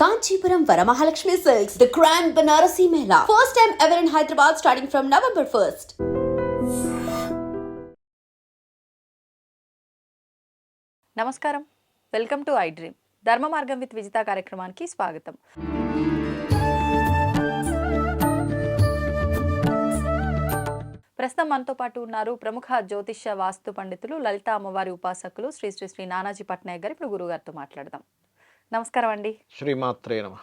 Kanchipuram Varamahalakshmi silks the grand Banarasi mela. First time ever in Hyderabad starting from November first నమస్కారం. Welcome to I dream Dharma Margam with Vijitha కార్యక్రమానికి స్వాగతం. ప్రస్తుతం మనతో పాటు ఉన్నారు ప్రముఖ జ్యోతిష్య వాస్తు పండితులు లలిత అమ్మవారి ఉపాసకులు శ్రీ శ్రీ శ్రీ నానాజీ పట్నాయక్ గారు. ఇప్పుడు గురుగారితో మాట్లాడదాం. నమస్కారం అండి శ్రీమాత్రే నమ.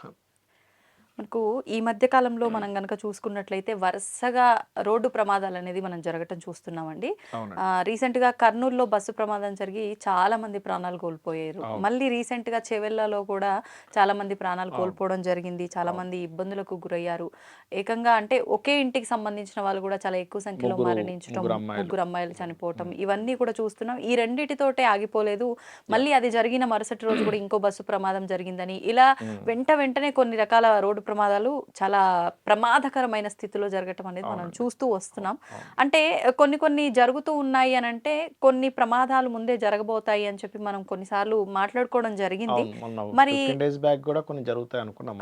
మనకు ఈ మధ్య కాలంలో మనం గనక చూసుకున్నట్లయితే వరుసగా రోడ్డు ప్రమాదాలు అనేది మనం జరగటం చూస్తున్నామండి. recent గా కర్నూలులో బస్సు ప్రమాదం జరిగి చాలా మంది ప్రాణాలు కోల్పోయారు. మళ్ళీ recent గా చెవెళ్ళలో కూడా చాలా మంది ప్రాణాలు కోల్పోవడం జరిగింది. చాలా. మంది ఇబ్బందులకు గురయ్యారు. ఏకంగా అంటే ఒకే ఇంటికి సంబంధించిన వాళ్ళు కూడా చాలా ఎక్కువ సంఖ్యలో మరణించడం ముగ్గురు అమ్మాయిలు. చనిపోవటం ఇవన్నీ కూడా చూస్తున్నాం. ఈ రెండిటితోటే ఆగిపోలేదు. మళ్ళీ అది జరిగిన మరుసటి రోజు కూడా ఇంకో బస్సు ప్రమాదం జరిగిందని ఇలా. వెంట వెంటనే కొన్ని రకాల రోడ్డు ప్రమాదాలు చాలా ప్రమాదకరమైన స్థితిలో జరగటం అనేది మనం. చూస్తూ వస్తున్నాం. అంటే కొన్ని కొన్ని జరుగుతూ ఉన్నాయి అని అంటే కొన్ని ప్రమాదాలు ముందే జరగబోతాయి అని చెప్పి మనం కొన్నిసార్లు మాట్లాడుకోవడం జరిగింది. మరి-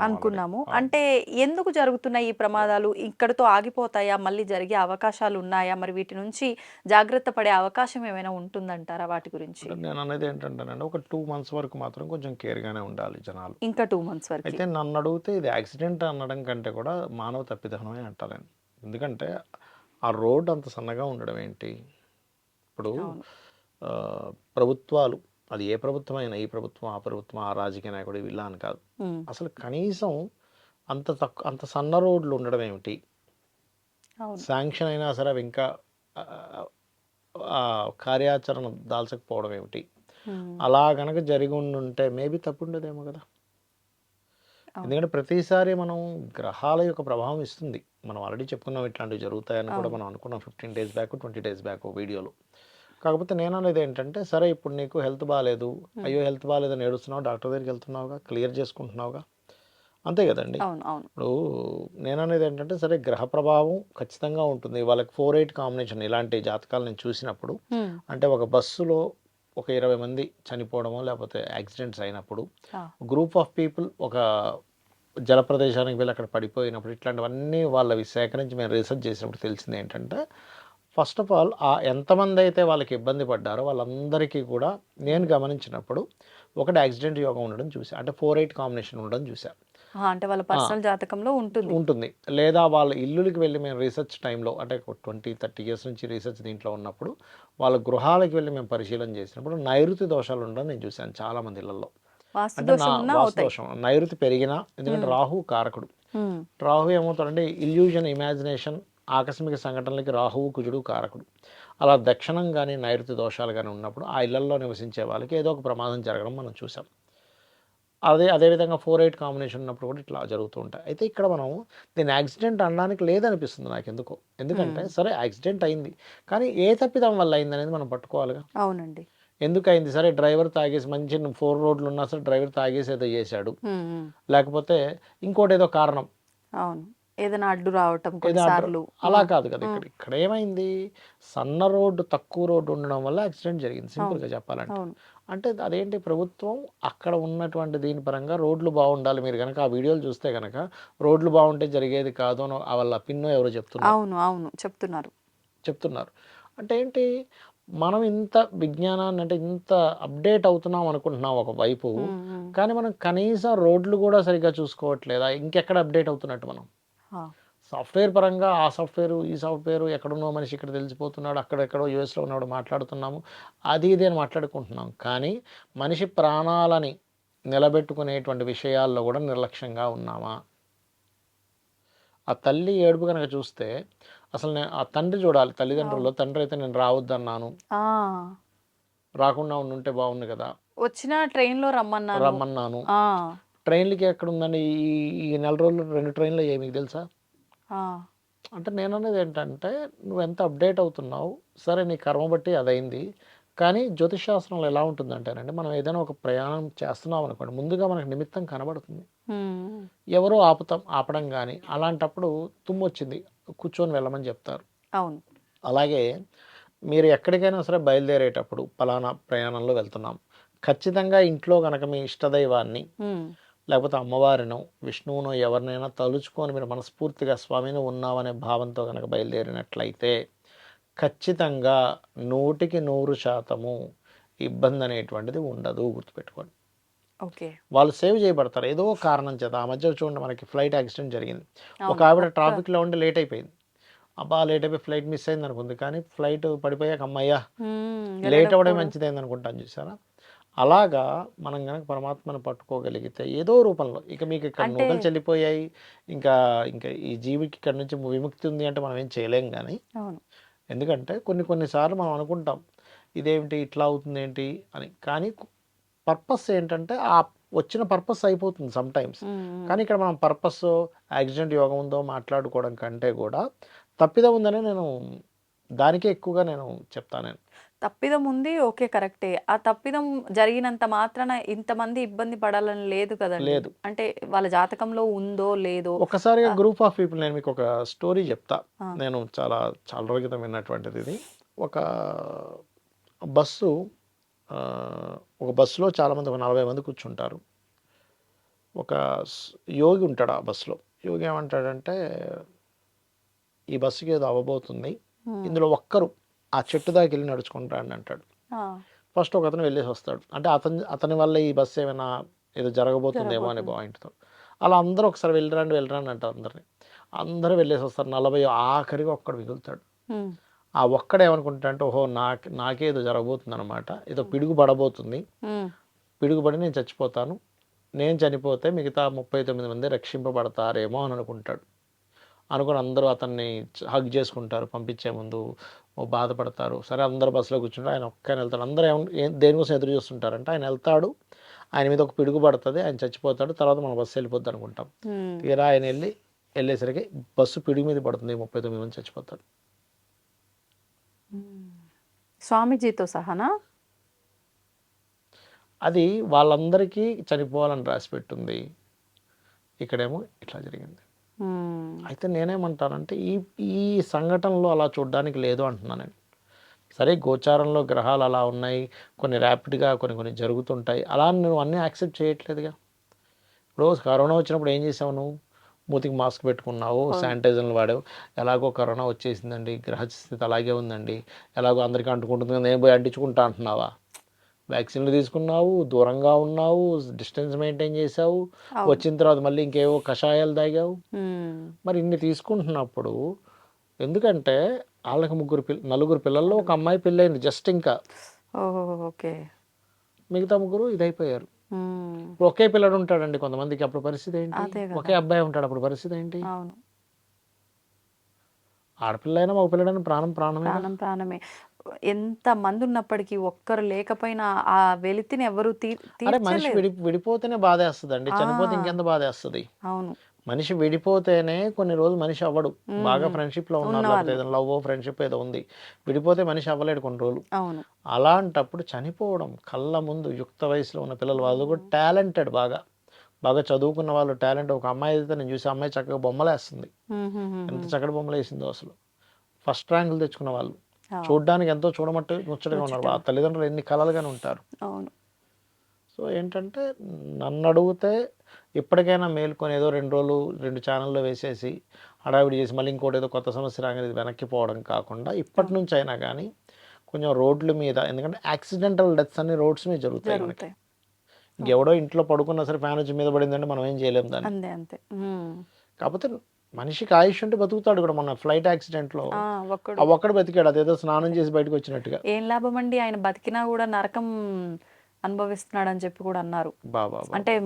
అనుకున్నాము. అంటే ఎందుకు జరుగుతున్నాయి ఈ ప్రమాదాలు? ఇక్కడితో ఆగిపోతాయా? మళ్ళీ జరిగే అవకాశాలు ఉన్నాయా? మరి వీటి నుంచి జాగ్రత్త పడే అవకాశం ఏమైనా ఉంటుందంటారా వాటి గురించి? నేను అనేది ఏంటంటేనండి ఒక టూ మంత్స్ వరకు మాత్రం కొంచెం కేర్ గానే ఉండాలి జనాలు. ఇంకా టూ మంత్స్ వరకు. అయితే నన్ను అడిగితే ఇది యాక్సిడెంట్ అనడం కంటే కూడా మానవ తప్పిదనమే అంటాను ఎందుకంటే ఆ రోడ్ అంత సన్నగా ఉండడం ఏంటి? ఇప్పుడు ప్రభుత్వాలు అది ఏ ప్రభుత్వమైనా ఈ ప్రభుత్వం ఆ ప్రభుత్వం ఆ రాజకీయ నాయకుడు ఇలా అని కాదు. అసలు కనీసం అంత తక్కువ అంత సన్న రోడ్లు ఉండడం ఏమిటి? శాంక్షన్ అయినా సరే అవి ఇంకా కార్యాచరణ దాల్చకపోవడం ఏమిటి? అలా గనక జరిగి ఉండుంటే మేబీ తప్పు ఉండదేమో కదా. ఎందుకంటే ప్రతిసారి మనం గ్రహాల యొక్క ప్రభావం ఇస్తుంది. మనం ఆల్రెడీ చెప్పుకున్నాం ఇట్లాంటివి జరుగుతాయని కూడా. మనం అనుకున్నాం fifteen days back twenty days back వీడియోలో. కాకపోతే నేను అనేది ఏంటంటే సరే ఇప్పుడు నీకు హెల్త్ బాగాలేదు అయ్యో హెల్త్ బాగాలేదని ఏడుస్తున్నావు డాక్టర్ దగ్గరికి వెళ్తున్నావుగా క్లియర్ చేసుకుంటున్నావుగా? అంతే కదండి. ఇప్పుడు నేను అనేది ఏంటంటే సరే గ్రహ ప్రభావం ఖచ్చితంగా ఉంటుంది. వాళ్ళకి ఫోర్ ఎయిట్ కాంబినేషన్ ఇలాంటి జాతకాలు నేను చూసినప్పుడు అంటే ఒక బస్సులో ఒక ఇరవై మంది చనిపోవడమో లేకపోతే యాక్సిడెంట్స్ అయినప్పుడు గ్రూప్ ఆఫ్ పీపుల్ ఒక జల ప్రదేశానికి వెళ్ళి అక్కడ పడిపోయినప్పుడు ఇట్లాంటివన్నీ వాళ్ళవి సేకరించి మేము రీసెర్చ్ చేసినప్పుడు తెలిసింది ఏంటంటే ఫస్ట్ ఆఫ్ ఆల్ ఆ ఎంతమంది అయితే వాళ్ళకి ఇబ్బంది పడ్డారో వాళ్ళందరికీ కూడా నేను గమనించినప్పుడు ఒకటి యాక్సిడెంట్ యోగం ఉండడం చూసా అంటే ఫోర్ ఎయిట్ కాంబినేషన్ ఉండడం ఆ, అంటే వాళ్ళ పర్సనల్ జాతకంలో ఉంటుంది. ఉంటుంది. లేదా వాళ్ళ ఇల్లులకి వెళ్ళి మేము రీసెర్చ్ టైంలో అంటే ట్వంటీ థర్టీ ఇయర్స్ నుంచి రీసెర్చ్ దీంట్లో ఉన్నప్పుడు వాళ్ళ గృహాలకు వెళ్ళి మేము పరిశీలన చేసినప్పుడు నైరుతి దోషాలు ఉండడం నేను చూశాను చాలా మంది ఇళ్ళలో అంటే దోషం. నైరుతి పెరిగినా ఎందుకంటే రాహు కారకుడు. రాహు ఏమవుతాడంటే ఇల్యూజన్ ఇమాజినేషన్ ఆకస్మిక సంఘటనలకి రాహువు కుజుడు కారకుడు. అలా దక్షిణం కానీ నైరుతి దోషాలు కానీ ఉన్నప్పుడు ఆ ఇళ్ళలో నివసించే వాళ్ళకి ఏదో ఒక ప్రమాదం జరగడం మనం చూసాం అదే అదేవిధంగా ఫోర్ ఎయిట్ కాంబినేషన్ ఉన్నప్పుడు కూడా ఇట్లా జరుగుతూ ఉంటాయి. అయితే ఇక్కడ మనం దీన్ని యాక్సిడెంట్ అనడానికి లేదనిపిస్తుంది నాకు ఎందుకో ఎందుకంటే సరే యాక్సిడెంట్ అయింది. కానీ ఏ తప్పిదం వల్ల అయింది అనేది మనం పట్టుకోవాలిగా. అవునండి. ఎందుకు అయింది సరే డ్రైవర్ తాగేసి మంచి ఫోర్ రోడ్లు ఉన్నా సరే డ్రైవర్ తాగేసి ఏదో చేశాడు. లేకపోతే ఇంకోటి ఏదో కారణం. అవును. ఏదైనా అడ్డు రావటం అలా కాదు కదా ఇక్కడ. ఇక్కడ ఏమైంది? సన్న రోడ్డు తక్కువ రోడ్డు ఉండడం వల్ల యాక్సిడెంట్ జరిగింది. సింపుల్గా చెప్పాలంటే. అవును. అంటే అదేంటి ప్రభుత్వం అక్కడ ఉన్నటువంటి దీని పరంగా రోడ్లు బాగుండాలి. మీరు కనుక ఆ వీడియోలు చూస్తే కనుక రోడ్లు బాగుంటే జరిగేది కాదు అని వాళ్ళ పిన్నో ఎవరో చెప్తున్నారు. అవును అవును. చెప్తున్నారు. చెప్తున్నారు. అంటే ఏంటి? మనం ఇంత విజ్ఞానాన్ని అంటే ఇంత అప్డేట్ అవుతున్నాం అనుకుంటున్నాం ఒకవైపు. కానీ మనం కనీసం రోడ్లు కూడా సరిగ్గా చూసుకోవట్లేదా? ఇంకెక్కడ అప్డేట్ అవుతున్నట్టు మనం? సాఫ్ట్వేర్ పరంగా ఆ సాఫ్ట్వేర్ ఈ సాఫ్ట్వేర్ ఎక్కడున్నో మనిషి ఇక్కడ తెలిసిపోతున్నాడు అక్కడెక్కడో యూఎస్లో ఉన్నాడు మాట్లాడుతున్నాము అది ఇది అని మాట్లాడుకుంటున్నాం. కానీ మనిషి ప్రాణాలని నిలబెట్టుకునేటువంటి విషయాల్లో కూడా నిర్లక్ష్యంగా ఉన్నామా? ఆ తల్లి ఏడుపు కనుక చూస్తే అసలు నేను ఆ తండ్రి చూడాలి తల్లిదండ్రుల్లో తండ్రి అయితే నేను రావద్దన్నాను. రాకుండా ఉండుంటే బాగుంది కదా. వచ్చిన train లో రమ్మన్నాను. రమ్మన్నాను ట్రైన్లకి ఎక్కడ ఉందండి ఈ నెల రోజులు రెండు ట్రైన్లు అయ్యాయి మీకు తెలుసా? అంటే నేను అనేది ఏంటంటే నువ్వు ఎంత అప్డేట్ అవుతున్నావు సరే నీ కర్మ బట్టి అదైంది కానీ జ్యోతిష్ శాస్త్రంలో ఎలా ఉంటుందంటేనండి మనం ఏదైనా ఒక ప్రయాణం చేస్తున్నాం అనుకోండి ముందుగా మనకు నిమిత్తం కనబడుతుంది. ఎవరో ఆపుతాం ఆపడం కానీ అలాంటప్పుడు తుమ్ము వచ్చింది కూర్చొని వెళ్ళమని చెప్తారు. అవును. అలాగే మీరు ఎక్కడికైనా సరే బయలుదేరేటప్పుడు పలానా ప్రయాణంలో వెళ్తున్నాం ఖచ్చితంగా ఇంట్లో కనుక మీ ఇష్టదైవాన్ని లేకపోతే అమ్మవారినో విష్ణువునో ఎవరినైనా తలుచుకొని మీరు మనస్ఫూర్తిగా స్వామిని ఉన్నామనే భావంతో కనుక బయలుదేరినట్లయితే ఖచ్చితంగా నూటికి నూరు శాతము ఇబ్బంది అనేటువంటిది ఉండదు. గుర్తుపెట్టుకోండి. ఓకే. వాళ్ళు సేవ్ చేయబడతారు. ఏదో కారణం చేత. ఆ మధ్య చూడండి మనకి ఫ్లైట్ యాక్సిడెంట్ జరిగింది. ఒక. ఆవిడ ట్రాఫిక్లో ఉండి లేట్ అయిపోయింది. అబ్బా లేట్ అయిపోయి ఫ్లైట్ మిస్ అయింది అనుకుంది కానీ ఫ్లైట్ పడిపోయాక అమ్మయ్యా మ్మ్. లేట్ అవ్వడం. మంచిదైంది అనుకుంటాను చూసారా అలాగా మనం కనుక పరమాత్మను పట్టుకోగలిగితే ఏదో రూపంలో ఇక మీకు ఇక్కడ నూకలు చెల్లిపోయాయి ఇంకా ఇంకా ఈ జీవికి ఇక్కడ నుంచి విముక్తి ఉంది అంటే మనం ఏం చేయలేం కానీ ఎందుకంటే కొన్ని కొన్నిసార్లు మనం అనుకుంటాం ఇదేమిటి ఇట్లా అవుతుంది ఏంటి అని. కానీ పర్పస్ ఏంటంటే ఆ వచ్చిన పర్పస్ అయిపోతుంది సమ్ టైమ్స్. కానీ ఇక్కడ మనం పర్పస్ యాక్సిడెంట్ యోగం ఉందో మాట్లాడుకోవడం కంటే కూడా తప్పిదం ఉందని నేను దానికే ఎక్కువగా నేను చెప్తాను నేను తప్పిదం ఉంది ఓకే కరెక్టే ఆ తప్పిదం జరిగినంత మాత్రాన ఇంతమంది ఇబ్బంది పడాలని లేదు కదండి లేదు. అంటే వాళ్ళ జాతకంలో ఉందో లేదో ఒక్కసారిగా ఆ. గ్రూప్ ఆఫ్ పీపుల్ నేను మీకు ఒక స్టోరీ చెప్తా. నేను చాలా చాలా రోజుల క్రితం విన్నటువంటిది ఇది ఒక బస్సు ఒక బస్సులో చాలామంది ఒక నలభై మంది కూర్చుంటారు ఒక యోగి ఉంటాడు ఆ బస్సులో యోగి ఏమంటాడంటే ఈ బస్సుకి ఏదో అవ్వబోతుంది. ఇందులో ఒక్కరు ఆ చెట్టు దాకా వెళ్ళి నడుచుకుంటాడు అంటాడు. ఫస్ట్ ఒక అతను వెళ్ళేసి వస్తాడు. అంటే అతని అతని వల్ల ఈ బస్సు ఏమైనా ఏదో జరగబోతుందేమో అనే. పాయింట్తో. అలా అందరూ ఒకసారి వెళ్ళరండి వెళ్ళరండి అంటారు అందరిని. అందరూ వెళ్ళేసి వస్తారు. నలభై ఆఖరిగా ఒక్కడు మిగులుతాడు. మ్మ్. ఆ ఒక్కడే ఏమనుకుంటాడంటే ఓహో నాకు నాకే ఏదో జరగబోతుంది అనమాట ఏదో పిడుగు పడబోతుంది మ్మ్. పిడుగుపడి నేను చచ్చిపోతాను. నేను చనిపోతే మిగతా ముప్పై తొమ్మిది మంది రక్షింపబడతారేమో అని అనుకుంటాడు. అనుకుని అందరూ అతన్ని హగ్ చేసుకుంటారు. పంపించే ముందు బాధపడతారు. సరే అందరూ బస్సులో కూర్చుంటారు. ఆయన ఒక్కనే వెళ్తాడు. అందరూ దేనికోసం ఎదురు చూస్తుంటారంటే ఆయన వెళ్తాడు. ఆయన మీద ఒక పిడుగు పడుతుంది. ఆయన చచ్చిపోతాడు. తర్వాత మన బస్సు వెళ్ళిపోద్ది అనుకుంటాం. తీరా ఆయన వెళ్ళి వెళ్ళేసరికి బస్సు పిడుగు మీద పడుతుంది. ముప్పై తొమ్మిది మంది చచ్చిపోతారు. స్వామీజీతో సహానా? అది వాళ్ళందరికీ చనిపోవాలని రాసి పెట్టుంది. ఇక్కడేమో ఇట్లా జరిగింది. అయితే నేనేమంటానంటే ఈ ఈ సంఘటనలో అలా చూడడానికి లేదు అంటున్నాను నేను. సరే గోచారంలో గ్రహాలు అలా ఉన్నాయి కొన్ని ర్యాపిడ్గా కొన్ని కొన్ని జరుగుతుంటాయి. అలా నువ్వు అన్నీ యాక్సెప్ట్ చేయట్లేదుగా. ఇప్పుడు కరోనా వచ్చినప్పుడు ఏం చేసావు నువ్వు? మూతికి మాస్క్ పెట్టుకున్నావు శానిటైజర్లు వాడావు. ఎలాగో కరోనా వచ్చేసిందండి గ్రహస్థితి అలాగే ఉందండి. ఎలాగో అందరికీ అంటుకుంటుంది నేను పోయి అంటించుకుంటా అంటున్నావా? వ్యాక్సిన్లు తీసుకున్నావు దూరంగా ఉన్నావు డిస్టెన్స్ మెయింటైన్ చేసావు. వచ్చిన తర్వాత మళ్ళీ ఇంకేవో కషాయాలు తాగావు. మరి ఇన్ని తీసుకుంటున్నప్పుడు ఎందుకంటే వాళ్ళకి ముగ్గురు పిల్ల నలుగురు పిల్లల్లో ఒక అమ్మాయి పెళ్ళైంది జస్ట్ ఇంకా. ఓకే. మిగతా ముగ్గురు ఇదైపోయారు. ఒకే పిల్లడు ఉంటాడండి కొంతమందికి అప్పుడు పరిస్థితి ఏంటి. ఒకే అబ్బాయి ఉంటాడు అప్పుడు పరిస్థితి ఏంటి? ఆడపిల్ల అయినా మగ పిల్లడైనా ప్రాణం ప్రాణమే ప్రాణం ప్రాణమే. ఎంత మంది ఉన్నప్పటికీ ఒక్కరు లేకపోయినా ఆ వెలితిని ఎవరు మనిషి విడిపోతేనే బాధేస్తుంది అండి చనిపోతే. ఇంకెంత బాధేస్తుంది? అవును. మనిషి విడిపోతేనే కొన్ని రోజులు మనిషి అవ్వడు. బాగా ఫ్రెండ్షిప్లో ఉన్నారు. లవ్ ఫ్రెండ్షిప్ ఏదో ఉంది. విడిపోతే మనిషి అవ్వలేడు కొన్ని రోజులు. అవును. అలాంటప్పుడు చనిపోవడం కళ్ళ ముందు యుక్త వయసులో ఉన్న పిల్లలు వాళ్ళు కూడా టాలెంటెడ్ బాగా. బాగా చదువుకున్న వాళ్ళు టాలెంట్. ఒక అమ్మాయి అయితే నేను చూసి అమ్మాయి చక్కగా బొమ్మలు వేస్తుంది మ్మ్, మ్మ్, మ్మ్, ఎంత. చక్కటి బొమ్మలు వేసిందో అసలు. ఫస్ట్ ర్యాంకులు తెచ్చుకున్న వాళ్ళు. చూడడానికి ఎంతో చూడమట్టు ముచ్చటగా ఉన్నారు. ఆ తల్లిదండ్రులు ఎన్ని కలలుగానే ఉంటారు. అవును. సో ఏంటంటే నన్ను అడిగితే ఇప్పటికైనా మేల్కొని ఏదో రెండు రోజులు రెండు ఛానల్లో వేసేసి హడావిడి చేసి మళ్ళీ ఇంకోటి ఏదో కొత్త సమస్య రాగానే ఇది వెనక్కి పోవడం కాకుండా ఇప్పటి నుంచి అయినా కానీ కొంచెం రోడ్ల మీద ఎందుకంటే యాక్సిడెంటల్ డెత్స్ అన్ని రోడ్స్ మీద జరుగుతాయి మనకి. ఇంకెవడో ఇంట్లో పడుకున్నా సరే ఫ్యాన్ వచ్చి మీద పడిందంటే మనం ఏం చేయలేం దాన్ని. అంతే. కాకపోతే మనిషికి ఆయుష్ ఉంటే బతుకుతాడు కూడా మన ఫ్లైట్ యాక్సిడెంట్లో. ఆ, ఒక్కడు. బతికాడు అదేదో స్నానం చేసి బయటకు వచ్చినట్టుగా. ఏం లాభం అండి? ఆయన బతికినా కూడా నరకం అనుభవిస్తున్నాడు అని చెప్పి కూడా అన్నారు. బాబా అంటే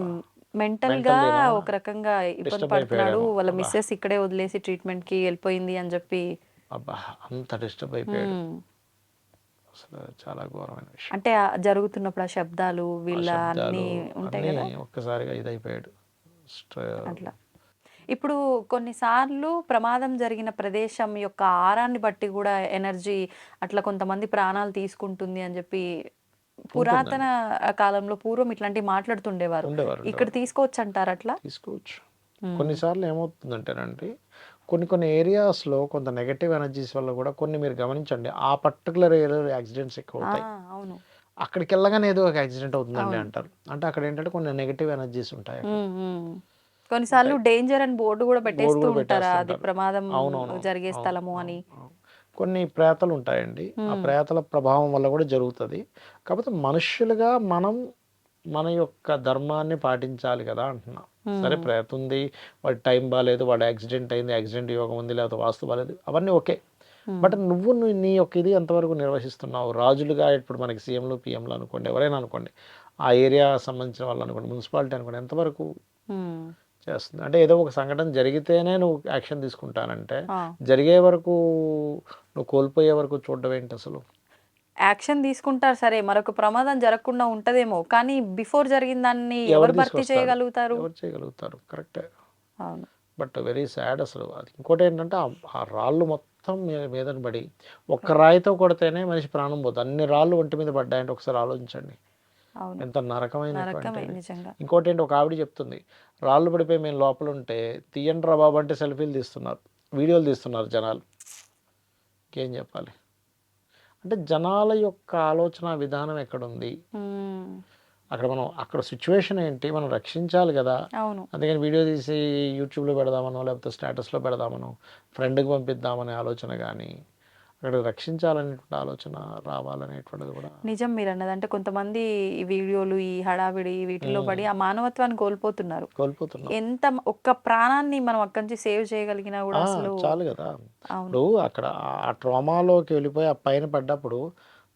మెంటల్గా ఒక రకంగా ఇబ్బంది పడుతున్నాడు. వాళ్ళ. మిస్సెస్ ఇక్కడే వదిలేసి ట్రీట్మెంట్కి వెళ్ళిపోయింది అని చెప్పి. అబ్బా అంత డిస్టర్బ్ అయిపోయాడు. అసలు చాలా ఘోరమైన విషయం. అంటే జరుగుతున్నప్పుడు ఆ శబ్దాలు వీళ్ళ అన్ని ఉంటాయి కదా? ఒక్కసారిగా ఇదైపోయాడు. అట్లా. ఇప్పుడు కొన్నిసార్లు ప్రమాదం జరిగిన ప్రదేశం యొక్క ఆరాన్ని బట్టి కూడా ఎనర్జీ అట్లా కొంతమంది ప్రాణాలు తీసుకుంటుంది అని చెప్పి పురాతన కాలంలో పూర్వం ఇట్లాంటివి మాట్లాడుతుండేవారు. ఇక్కడ తీసుకోవచ్చు అంటారు అట్లా? తీసుకోవచ్చు. కొన్నిసార్లు ఏమవుతుందంటేనండి కొన్ని కొన్ని ఏరియాస్లో కొంత నెగటివ్ ఎనర్జీస్ వల్ల కూడా కొన్ని మీరు గమనించండి ఆ పర్టికులర్ ఏరియాలో యాక్సిడెంట్స్ ఎక్కువ అవుతాయి అవును. అక్కడికి వెళ్ళగానే ఏదో ఒక యాక్సిడెంట్ అవుతుందండి అంటారు. అంటే అక్కడ ఏంటంటే కొన్ని నెగిటివ్ ఎనర్జీస్ ఉంటాయి. కొన్నిసార్లు డేంజర్ అని బోర్డు కూడా పెట్టేస్తూ ఉంటారా? అది. ప్రమాదం. జరిగే స్థలము అని. కొన్ని ప్రేతలు ఉంటాయండి. ఆ ప్రేతల ప్రభావం వల్ల కూడా జరుగుతుంది. కాకపోతే మనుష్యులుగా మనం మన యొక్క ధర్మాన్ని పాటించాలి కదా అంటున్నా. సరే ప్రేత ఉంది. వాడి టైం బాగాలేదు వాడు యాక్సిడెంట్ అయింది యాక్సిడెంట్ యోగం ఉంది లేకపోతే వాస్తు బాగాలేదు అవన్నీ ఓకే. బట్ నువ్వు నీ- యొక్క ఇది ఎంతవరకు నిర్వహిస్తున్నావు? రాజులుగా ఇప్పుడు మనకి సీఎంలు పిఎంలు అనుకోండి ఎవరైనా అనుకోండి ఆ ఏరియా సంబంధించిన వాళ్ళు అనుకోండి మున్సిపాలిటీ అనుకోండి ఎంతవరకు చేస్తుంది. అంటే ఏదో ఒక సంఘటన జరిగితేనే నువ్వు యాక్షన్ తీసుకుంటానంటే. జరిగే వరకు నువ్వు కోల్పోయే వరకు చూడడం ఏంటి అసలు? యాక్షన్ తీసుకుంటారు సరే మరొక ప్రమాదం జరగకుండా ఉంటదేమో. కానీ బిఫోర్ జరిగిన దాన్ని ఎవరు భర్తీ? చేయగలుగుతారు? ఎవరు చేయగలుగుతారు? కరెక్టే. అవును. బట్ వెరీ సాడ్ అసలు. అది ఇంకోటి ఏంటంటే ఆ- రాళ్ళు మొత్తం మీ- మీదన పడి ఒక్క రాయితో కొడితేనే మనిషి ప్రాణం పోతుంది. అన్ని రాళ్ళు ఒంటి మీద పడ్డాయంటే ఒకసారి ఆలోచించండి. ఎంత నరకమైన ఇంకోటి ఏంటి ఒక ఆవిడ చెప్తుంది రాళ్ళు పడిపోయి మేము లోపల ఉంటే తీయండి రా బాబు అంటే సెల్ఫీలు తీస్తున్నారు వీడియోలు తీస్తున్నారు జనాలు. ఇంకేం చెప్పాలి? అంటే జనాల యొక్క ఆలోచన విధానం ఎక్కడుంది? అక్కడ మనం అక్కడ సిచ్యువేషన్ ఏంటి? మనం రక్షించాలి కదా. అందుకని వీడియో తీసి యూట్యూబ్లో పెడదామనో లేకపోతే స్టేటస్లో పెడదామనో ఫ్రెండ్కి పంపిద్దామనే ఆలోచన కానీ అక్కడ రక్షించాలనేటువంటి ఆలోచన రావాలనేటువంటిది కూడా. నిజం మీరు అన్నది. అంటే కొంతమంది ఈ వీడియోలు ఈ హడావిడి వీటిలో పడి ఆ మానవత్వాన్ని కోల్పోతున్నారు. కోల్పోతున్నాం ఎంత ఒక్క ప్రాణాన్ని మనం అక్కడి నుంచి సేవ్ చేయగలిగినా కూడా అసలు చాలు కదా. అవును. ఇప్పుడు అక్కడ ఆ ట్రామాలోకి వెళ్ళిపోయి ఆ పైన పడ్డప్పుడు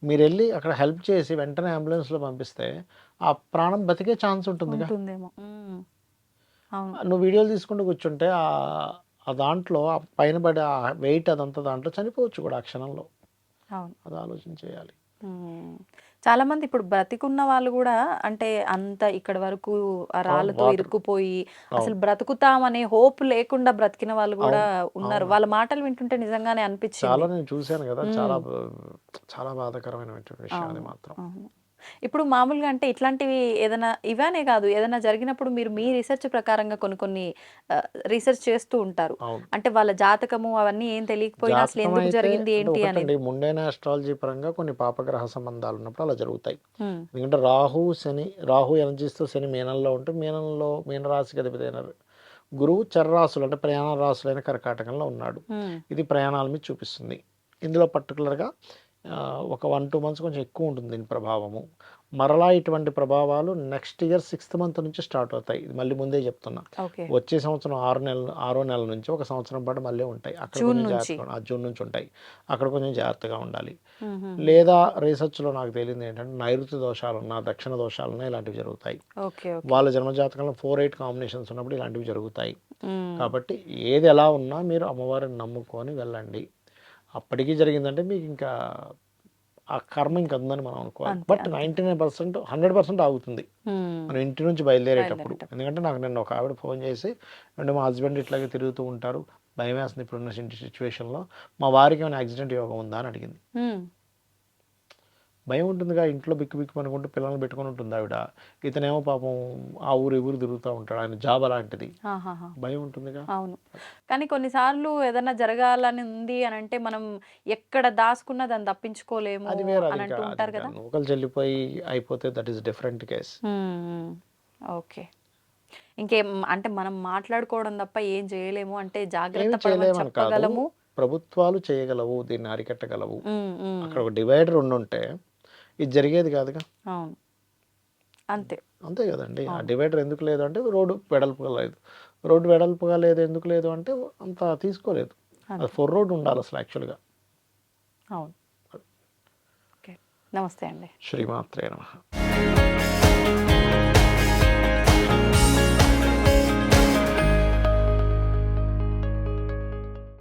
మీరు వెళ్ళి అక్కడ హెల్ప్ చేసి వెంటనే అంబులెన్స్లో పంపిస్తే ఆ ప్రాణం బతికే ఛాన్స్ అవును. నువ్వు వీడియోలు తీసుకుంటూ కూర్చుంటే ఆ ఆ దాంట్లో ఆ పైన పడే ఆ వెయిట్ అదంతా దాంట్లో చనిపోవచ్చు కూడా ఆ క్షణంలో. అవును. అది ఆలోచన చేయాలి. చాలా మంది ఇప్పుడు బ్రతికున్న వాళ్ళు కూడా అంటే అంత ఇక్కడ వరకు ఆ రాళ్ళతో. ఇరుక్కుపోయి అసలు బ్రతుకుతామనే హోప్ లేకుండా బ్రతికిన వాళ్ళు కూడా ఉన్నారు. వాళ్ళ మాటలు వింటుంటే నిజంగానే చాలా అనిపించింది నేను చూశాను కదా చాలా చాలా బాధాకరమైనటువంటి విషయం అది మాత్రం. ఇప్పుడు మామూలుగా అంటే ఇట్లాంటివి ఏదైనా ఇవనే కాదు. ఏదైనా జరిగినప్పుడు మీరు మీ రీసెర్చ్ ప్రకారంగా కొన్ని కొన్ని రీసెర్చ్ చేస్తూ ఉంటారు. అంటే వాళ్ళ జాతకము అవన్నీ ఏం తెలియకపోయినా అసలు ఎందుకు జరిగింది ఏంటి అనేది. ఒకటండి ముండైన ఆస్ట్రాలజీ పరంగా కొన్ని పాపగ్రహ సంబంధాలు ఉన్నప్పుడు అలా జరుగుతాయి. ఎందుకంటే రాహు శని రాహు ఎనర్జీస్తో శని మీనంలో ఉంటే మీనంలో మీనరాశికి అధిపతైన గురువు చర్రాసులు అంటే ప్రయాణ రాసులైన కర్కాటకంలో ఉన్నాడు. ఇది ప్రయాణాల మీద చూపిస్తుంది. ఇందులో పర్టికులర్గా ఒక వన్ టూ మంత్స్ కొంచెం ఎక్కువ ఉంటుంది దీని ప్రభావము. మరలా ఇటువంటి ప్రభావాలు నెక్స్ట్ ఇయర్ సిక్స్త్ మంత్ నుంచి స్టార్ట్ అవుతాయి. ఇది మళ్ళీ ముందే చెప్తున్నా. వచ్చే సంవత్సరం ఆరు నెలలు ఆరో నెల నుంచి ఒక సంవత్సరం పాటు మళ్ళీ ఉంటాయి. అక్కడ కొంచెం. జాగ్రత్తగా ఆ జూన్ నుంచి ఉంటాయి. అక్కడ కొంచెం జాగ్రత్తగా ఉండాలి. లేదా రీసెర్చ్లో నాకు తెలియదు ఏంటంటే నైరుతి దోషాలు ఉన్నా దక్షిణ దోషాలు ఉన్నా ఇలాంటివి జరుగుతాయి. వాళ్ళ జన్మజాతకంలో ఫోర్ ఎయిట్ కాంబినేషన్స్ ఉన్నప్పుడు ఇలాంటివి జరుగుతాయి. కాబట్టి ఏది ఎలా ఉన్నా మీరు అమ్మవారిని నమ్ముకొని వెళ్ళండి. అప్పటికీ జరిగిందంటే మీకు ఇంకా ఆ కర్మ ఇంకా ఉందని మనం అనుకోవాలి. But ninety nine percent hundred percent ఆగుతుంది. మనం ఇంటి నుంచి బయలుదేరేటప్పుడు. ఎందుకంటే నాకు నిన్న ఒక ఆవిడ ఫోన్ చేసి అంటే మా హస్బెండ్ ఇట్లాగే తిరుగుతూ ఉంటారు. భయం వేస్తుంది ఇప్పుడున్న సిచ్యువేషన్లో. మా వారికి ఏమైనా యాక్సిడెంట్ యోగం ఉందా? అని అడిగింది. భయం ఉంటుందిగా ఇంట్లో బిక్కు బిక్కు అనుకుంటూ పిల్లల్ని పెట్టుకొని ఉంటుంది ఆవిడ. ఇతనేమో పాపం ఆ ఊరు ఊరు తిరుగుతూ ఉంటాడు. ఆయన జాబ్ అలాంటిది. భయం ఉంటుందిగా. అవును. కానీ కొన్నిసార్లు ఏదైనా జరగాలని ఉంది అని అంటే మనం ఎక్కడ దాచుకున్నా దాన్ని తప్పించుకోలేము అది వేరే ఉంటారు కదా. నూకలు చెల్లిపోయి అయిపోతే that is different case. Okay. ఇంకేం అంటే మనం మాట్లాడుకోవడం తప్ప ఏం చేయలేము. అంటే జాగ్రత్త చెప్పగలము. ప్రభుత్వాలు చేయగలవు దీన్ని అరికట్టగలవు. అక్కడ ఒక డివైడర్ ఉండుంటే ఇది జరిగేది కాదుగా. అవును. అంతే. అంతే కదండి. ఆ డివైడర్ ఎందుకు లేదు అంటే రోడ్డు వెడల్పుగా లేదు. రోడ్డు వెడల్పుగా లేదు ఎందుకు లేదు అంటే అంత తీసుకోలేదు. అది ఫోర్ రోడ్ ఉండాలి అసలు యాక్చువల్గా. అవును. ఓకే. నమస్తే అండి. శ్రీమాత్రే నమః.